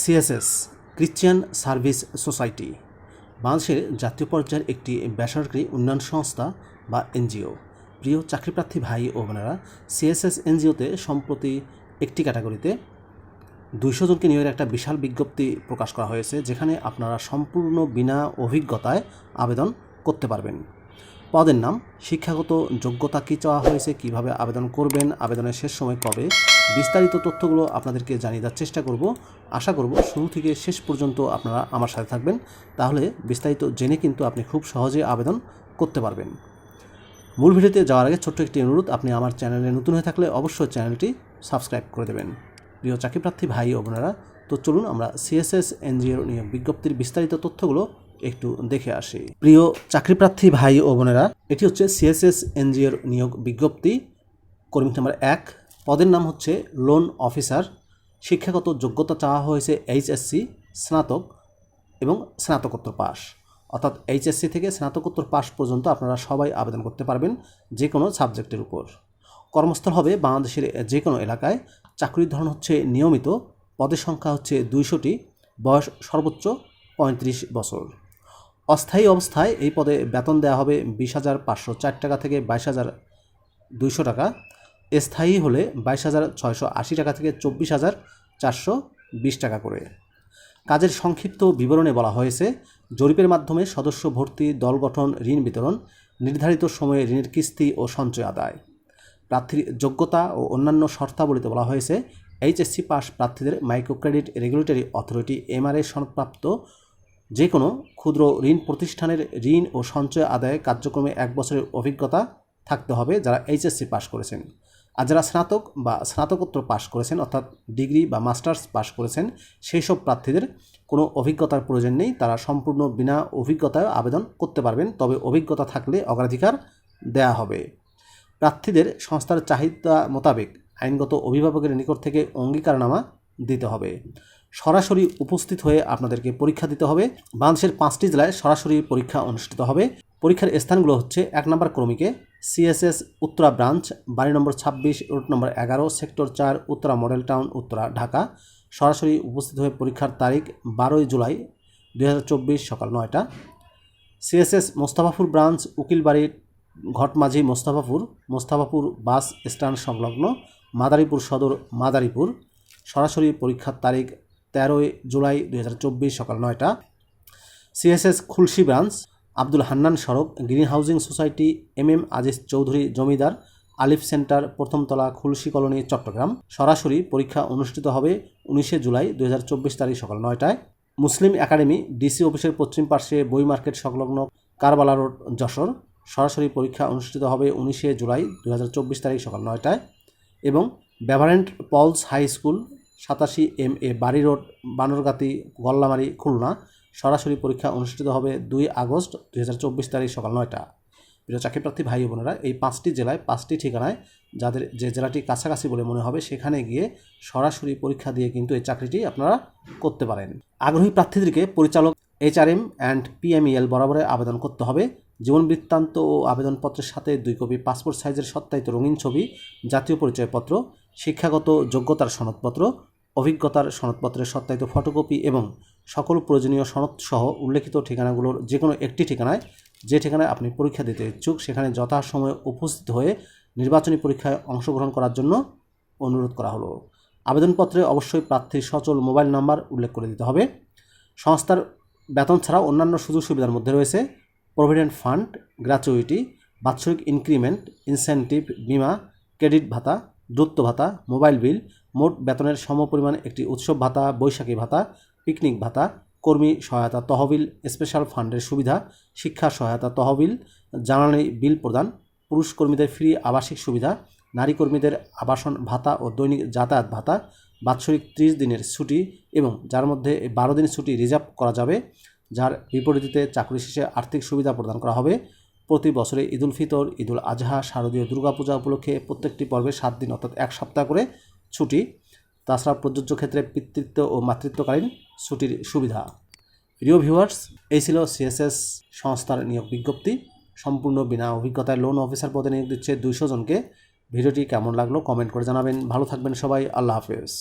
CSS, Christian service society, বাংলাদেশের জাতীয় পর্যায়ের একটি বেসরকারি উন্নয়ন সংস্থা বা এনজিও। প্রিয় চাকরিপ্রার্থী ভাই ও বোনেরা, সিএসএস এনজিওতে সম্প্রতি একটি ক্যাটাগরিতে দুইশো জনকে নিয়োগের একটা বিশাল বিজ্ঞপ্তি প্রকাশ করা হয়েছে, যেখানে আপনারা সম্পূর্ণ বিনা অভিজ্ঞতায় আবেদন করতে পারবেন। পদের নাম, শিক্ষাগত যোগ্যতা কী চাওয়া হয়েছে, কীভাবে আবেদন করবেন, আবেদনের শেষ সময় কবে বিস্তারিত তথ্যগুলো আপনাদেরকে জানিয়ে দেওয়ার চেষ্টা করব। আশা করব শুরু থেকে শেষ পর্যন্ত আপনারা আমার সাথে থাকবেন। তাহলে বিস্তারিত জেনে কিন্তু আপনি খুব সহজে আবেদন করতে পারবেন। মূল ভিডিওতে যাওয়ার আগে ছোট্ট একটি অনুরোধ, আপনি আমার চ্যানেলে নতুন হয়ে থাকলে অবশ্যই চ্যানেলটি সাবস্ক্রাইব করে দেবেন। প্রিয় চাকরিপ্রার্থী ভাই ও বোনেরা, তো চলুন আমরা সিএসএস এনজিওর নিয়োগ বিজ্ঞপ্তির বিস্তারিত তথ্যগুলো একটু দেখে আসি। প্রিয় চাকরিপ্রার্থী ভাই ও বোনেরা, এটি হচ্ছে সিএসএস এনজিওর নিয়োগ বিজ্ঞপ্তি। কর্মী নাম্বার এক পদের নাম হচ্ছে লোন অফিসার। শিক্ষাগত যোগ্যতা চাওয়া হয়েছে এইচএসসি, স্নাতক এবং স্নাতকোত্তর পাস অর্থাৎ এইচএসসি থেকে স্নাতকোত্তর পাস পর্যন্ত আপনারা সবাই আবেদন করতে পারবেন যে কোনো সাবজেক্টের উপর। কর্মস্থল হবে বাংলাদেশের যে কোনো এলাকায়। চাকরির ধরন হচ্ছে নিয়মিত। পদের সংখ্যা হচ্ছে দুইশোটি। বয়স সর্বোচ্চ পঁয়ত্রিশ বছর। অস্থায়ী অবস্থায় এই পদে বেতন দেওয়া হবে বিশ হাজার পাঁচশো চার টাকা থেকে বাইশ হাজার দুইশো টাকা। স্থায়ী হলে বাইশ হাজার ছয়শো আশি টাকা থেকে চব্বিশ হাজার চারশো বিশ টাকা করে। কাজের সংক্ষিপ্ত বিবরণে বলা হয়েছে, জরিপের মাধ্যমে সদস্য ভর্তি, দল গঠন, ঋণ বিতরণ, নির্ধারিত সময়ে ঋণের কিস্তি ও সঞ্চয় আদায়। প্রার্থীর যোগ্যতা ও অন্যান্য শর্তাবলীতে বলা হয়েছে, এইচএসসি পাস প্রার্থীদের micro credit regulatory authority MRA সনদপ্রাপ্ত যে কোনো ক্ষুদ্র ঋণ প্রতিষ্ঠানের ঋণ ও সঞ্চয় আদায়ে কার্যক্রমে এক বছরের অভিজ্ঞতা থাকতে হবে যারা এইচএসসি পাস করেছেন। আর যারা স্নাতক বা স্নাতকোত্তর পাশ করেছেন, অর্থাৎ ডিগ্রি বা মাস্টার্স পাশ করেছেন সেই সব প্রার্থীদের কোনো অভিজ্ঞতার প্রয়োজন নেই। তারা সম্পূর্ণ বিনা অভিজ্ঞতায় আবেদন করতে পারবেন, তবে অভিজ্ঞতা থাকলে অগ্রাধিকার দেয়া হবে। প্রার্থীদের সংস্থার চাহিদা মোতাবেক আইনগত অভিভাবকের নিকট থেকে অঙ্গীকারনামা দিতে হবে। সরাসরি উপস্থিত হয়ে আপনাদেরকে পরীক্ষা দিতে হবে। বাংলাদেশের পাঁচটি জেলায় সরাসরি পরীক্ষা অনুষ্ঠিত হবে। পরীক্ষার স্থানগুলো হচ্ছে এক নম্বর ক্রমিকে সিএসএস উত্তরা ব্রাঞ্চ, বাড়ি নম্বর ছাব্বিশ, রুট নম্বর এগারো, সেক্টর চার, উত্তরা মডেল টাউন, উত্তরা, ঢাকা। সরাসরি উপস্থিত হয়ে পরীক্ষার তারিখ বারোই জুলাই দুই হাজার চব্বিশ সকাল নয়টা। CSS Mostafapur branch, Ukilbari, Ghatmajhi, Mostafapur Mostafapur bus stand সংলগ্ন, মাদারীপুর সদর, মাদারীপুর। সরাসরি পরীক্ষার তারিখ তেরোই জুলাই দুই হাজার চব্বিশ সকাল নয়টা। সিএসএস খুলশি ব্রাঞ্চ আব্দুল হান্নান সড়ক green housing society M M Aziz Chowdhury জমিদার, আলিফ সেন্টার প্রথমতলা খুলশি কলোনি, চট্টগ্রাম। সরাসরি পরীক্ষা অনুষ্ঠিত হবে উনিশে জুলাই দুই হাজার চব্বিশ তারিখ সকাল নয়টায়। মুসলিম একাডেমি, ডিসি অফিসের পশ্চিম পার্শ্বে বই মার্কেট সংলগ্ন কারবালা রোড, যশোর। সরাসরি পরীক্ষা অনুষ্ঠিত হবে উনিশে জুলাই দু হাজার চব্বিশ তারিখ সকাল নয়টায়। এবং ব্যাভারেন্ট পলস হাই স্কুল সাতাশি M A Bari road, Banargati, Gollamari, Khulna. সরাসরি পরীক্ষা অনুষ্ঠিত হবে দুই আগস্ট দুই হাজার চব্বিশ তারিখ সকাল নয়টা। প্রিয় চাকরিপ্রার্থী ভাই বোনেরা, এই পাঁচটি জেলায়, পাঁচটি ঠিকানায় যাদের যে জেলাটি কাছাকাছি বলে মনে হবে, সেখানে গিয়ে সরাসরি পরীক্ষা দিয়ে কিন্তু এই চাকরিটি আপনারা করতে পারেন। আগ্রহী প্রার্থীদেরকে পরিচালক এইচআরএম অ্যান্ড পিএমইএল বরাবরে আবেদন করতে হবে। জীবন বৃত্তান্ত ও আবেদনপত্রের সাথে দুই কপি পাসপোর্ট সাইজের সত্যায়িত রঙিন ছবি, জাতীয় পরিচয়পত্র, শিক্ষাগত যোগ্যতার সনদপত্র অভিজ্ঞতার সনদপত্রের সত্যায়িত ফটোকপি এবং সকল প্রয়োজনীয় সনদ সহ উল্লেখিত ঠিকানাগুলোর যে কোনো একটি ঠিকানায় যে ঠিকানায় আপনি পরীক্ষা দিতে ইচ্ছুক, সেখানে যথাসময়ে উপস্থিত হয়ে নির্বাচনী পরীক্ষায় অংশগ্রহণ করার জন্য অনুরোধ করা হলো। আবেদনপত্রে অবশ্যই প্রার্থীর সচল মোবাইল নাম্বার উল্লেখ করে দিতে হবে। সংস্থার বেতন ছাড়াও অন্যান্য সুযোগ সুবিধার মধ্যে রয়েছে প্রভিডেন্ট ফান্ড গ্র্যাচুইটি বাৎসরিক ইনক্রিমেন্ট, ইনসেন্টিভ, বিমা, ক্রেডিট ভাতা দূরত্ব ভাতা, মোবাইল বিল, মোট বেতনের সমপরিমাণ একটি উৎসব ভাতা, বৈশাখী ভাতা, পিকনিক ভাতা, কর্মী সহায়তা তহবিল, স্পেশাল ফান্ডের সুবিধা, শিক্ষা সহায়তা তহবিল, জ্বালানি বিল প্রদান, পুরুষ কর্মীদের ফ্রি আবাসিক সুবিধা, নারী কর্মীদের আবাসন ভাতা ও দৈনিক যাতায়াত ভাতা, বাৎসরিক ত্রিশ দিনের ছুটি এবং যার মধ্যে বারো দিন ছুটি রিজার্ভ করা যাবে, যার বিপরীতে চাকরি শেষে আর্থিক সুবিধা প্রদান করা হবে। প্রতি বছরে ঈদুল ফিতর, ঈদুল আজহা, শারদীয় দুর্গাপূজা উপলক্ষে প্রত্যেকটি পর্বে সাত দিন অর্থাৎ এক সপ্তাহ করে ছুটি। তাছাড়া প্রযোজ্য ক্ষেত্রে পিতৃত্ব ও মাতৃত্বকালীন ছুটির সুবিধা। প্রিয় ভিউয়ার্স এই ছিল সিএসএস সংস্থার নিয়োগ বিজ্ঞপ্তি। সম্পূর্ণ বিনা অভিজ্ঞতায় লোন অফিসার পদে নিয়োগ দিচ্ছে দুইশো জনকে। ভিডিওটি কেমন লাগল কমেন্ট করে জানাবেন। ভালো থাকবেন সবাই। আল্লাহ হাফেজ।